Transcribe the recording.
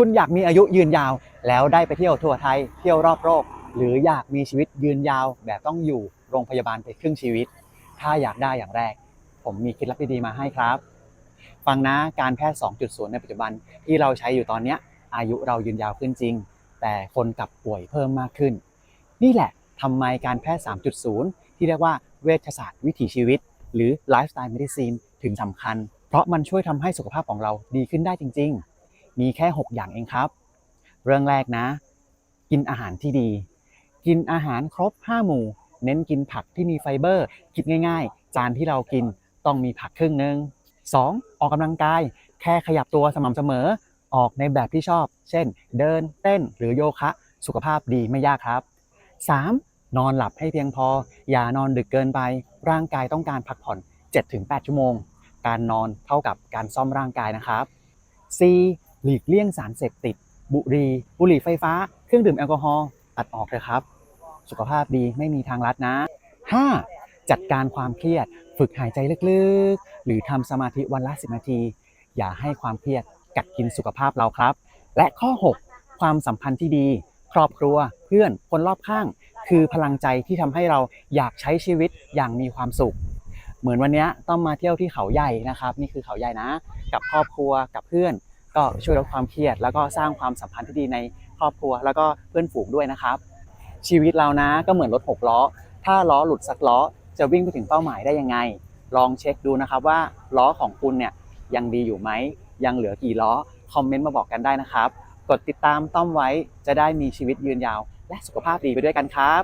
คุณอยากมีอายุยืนยาว แล้วได้ไปเที่ยวทั่วไทย เที่ยวรอบโลกหรืออยากมีชีวิตยืนยาว แบบต้องอยู่โรงพยาบาลไปครึ่งชีวิต ถ้าอยากได้อย่างแรก ผมมีเคล็ดลับดีๆมาให้ครับ ฟังนะการแพทย์ 2.0 ในปัจจุบันที่เราใช้อยู่ตอนนี้อายุเรายืนยาวขึ้นจริง แต่คนกลับป่วยเพิ่มมากขึ้น นี่แหละทำไมการแพทย์ 3.0 ที่เรียกว่าเวชศาสตร์วิถีชีวิต หรือ Lifestyle Medicine ถึงสำคัญ เพราะมันช่วยทำให้สุขภาพของเราดีขึ้นได้จริง ๆ มีแค่ 6 อย่างเองครับ เรื่องแรกนะ กินอาหารที่ดี กินอาหารครบ 5 หมู่ เน้นกินผักที่มีไฟเบอร์ คิดง่าย ๆ จานที่เรากินต้องมีผักครึ่งหนึ่ง 2. ออกกำลังกาย แค่ขยับตัวสม่ำเสมอ ออกในแบบที่ชอบ เช่น เดิน เต้น หรือโยคะ สุขภาพดีไม่ยากครับ 3. นอนหลับให้เพียงพอ อย่านอนดึกเกินไป ร่างกายต้องการพักผ่อน 7-8 ชั่วโมง การนอนเท่ากับการซ่อมร่างกายนะครับ 4. หลีกเลี่ยงสารเสพติด บุหรี่บุหรี่ไฟฟ้า เครื่องดื่มแอลกอฮอล์ตัดออกเถอะครับ สุขภาพดีไม่มีทางลัดนะ 5. จัดการความเครียด ฝึกหายใจลึกๆ หรือทำสมาธิวันละ 10 นาที อย่าให้ความเครียดกัดกินสุขภาพเราครับ และข้อ 6 ความสัมพันธ์ที่ดี ครอบครัว เพื่อน คนรอบข้าง คือพลังใจที่ทำให้เราอยากใช้ชีวิตอย่างมีความสุข เหมือนวันนี้ต้องมาเที่ยวที่เขาใหญ่นะครับ นี่คือเขาใหญ่นะ กับครอบครัวกับเพื่อน ก็ช่วยลดความเครียด แล้วก็สร้างความสัมพันธ์ที่ดีในครอบครัว แล้วก็เพื่อนฝูงด้วยนะครับ ชีวิตเรานะก็เหมือนรถหกล้อ ถ้าล้อหลุดสักล้อจะวิ่งไปถึงเป้าหมายได้ยังไง ลองเช็คดูนะครับว่าล้อของคุณเนี่ยยังดีอยู่ไหม ยังเหลือกี่ล้อ คอมเมนต์มาบอกกันได้นะครับ กดติดตามต้อมไว้จะได้มีชีวิตยืนยาว และสุขภาพดีไปด้วยกันครับ